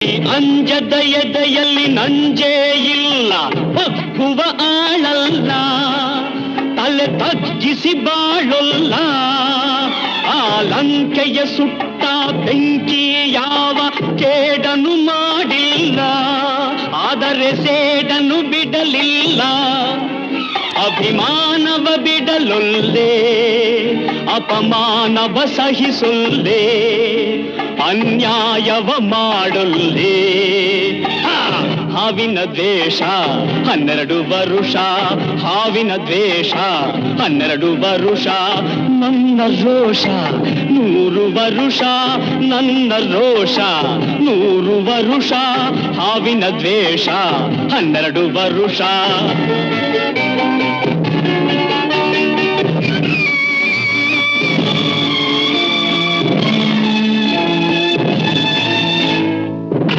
ಅಂಜದ ಎದೆಯಲ್ಲಿ ನಂಜೇ ಇಲ್ಲ ಒಕ್ಕುವ ಆಳಲ್ಲ, ತಲೆ ತಗ್ಗಿಸಿ ಬಾಳೊಲ್ಲ. ಆ ಲಂಕೆಯ ಸುಟ್ಟ ಬೆಂಕಿ ಯಾವ ಕೇಡನು ಮಾಡಿಲ್ಲ, ಆದರೆ ಸೇಡನು ಬಿಡಲಿಲ್ಲ. ಅಭಿಮಾನವ ಬಿಡಲೊಲ್ಲೆ ಅಪಮಾನವ ಸಹಿಸೊಲ್ಲೆ ಅನ್ಯಾಯವ ಮಾಡೊಲ್ಲೆ ಹಾ, ಹಾವಿನ ದ್ವೇಷ ಹನ್ನೆರಡು ವರುಷ ಹಾವಿನ ದ್ವೇಷ ಹನ್ನೆರಡು ವರುಷ ನನ್ನ ರೋಷ ನೂರು ವರುಷ ನನ್ನ ರೋಷ ನೂರು ವರುಷ ಹಾವಿನ ದ್ವೇಷ ಹನ್ನೆರಡು ವರುಷ